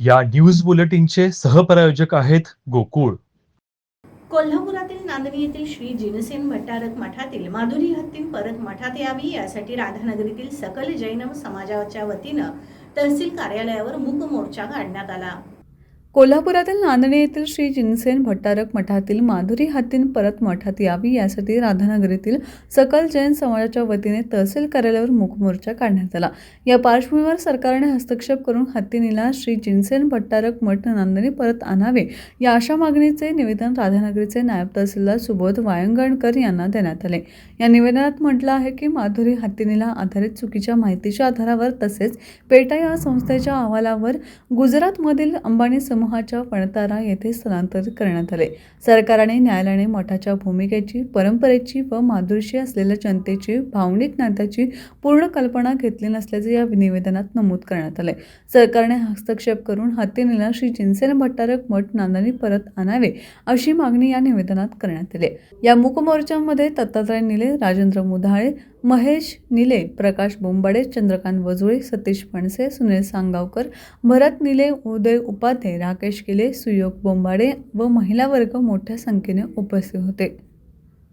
या न्यूज बुलेटिनचे सहप्रायोजक आहेत गोकुळ. कोल्हापुरातील नांदणी येथील श्री जिनसेन भट्टारक मठातील माधुरी हत्तीन परत मठात यावी यासाठी राधानगरीतील सकल जैन समाजाच्या वतीनं तहसील कार्यालयावर मूक मोर्चा काढण्यात आला. कोल्हापुरातील नांदणी येथील श्री जिनसेन भट्टारक मठातील माधुरी हत्तीन परत मठात यावी यासाठी राधानगरीतील सकल जैन समाजाच्या वतीने तहसील कार्यालयावर मुखमोर्चा काढण्यात आला. या पार्श्वभूमीवर सरकारने हस्तक्षेप करून हत्तीनीला श्री जिनसेन भट्टारक मठ नांदणी परत आणावे. या अशा मागणीचे निवेदन राधानगरीचे नायब तहसीलदार सुबोध वायंगणकर यांना देण्यात आले. या निवेदनात म्हटलं आहे की माधुरी हत्तीनीला आधारित चुकीच्या माहितीच्या आधारावर तसेच पेटा या संस्थेच्या अहवालावर गुजरातमधील अंबानी समूहाच्या पणतारा येथे स्थलांतरित करण्यात आले. सरकारने न्यायालयाने मठाच्या भूमिकेची परंपरेची व माधुरशी असलेल्या जनतेची भावनिक नात्याची पूर्ण कल्पना घेतली नसल्याचे या निवेदनात नमूद करण्यात आले. सरकारने हस्तक्षेप करून हत्तीनीला श्री जिनसेन भट्टारक मठ नांदणी परत आणावे अशी मागणी या निवेदनात करण्यात आली. या मूकमोर्चामध्ये दत्तात्रय निले राजेंद्र मुधाळे महेश निले प्रकाश बोंबाडे चंद्रकांत वजुळे सतीश फणसे सुनील सांगावकर भरत निले उदय उपाध्ये राकेश किले सुयोग बोंबाडे व महिला वर्ग मोठ्या संख्येने उपस्थित होते.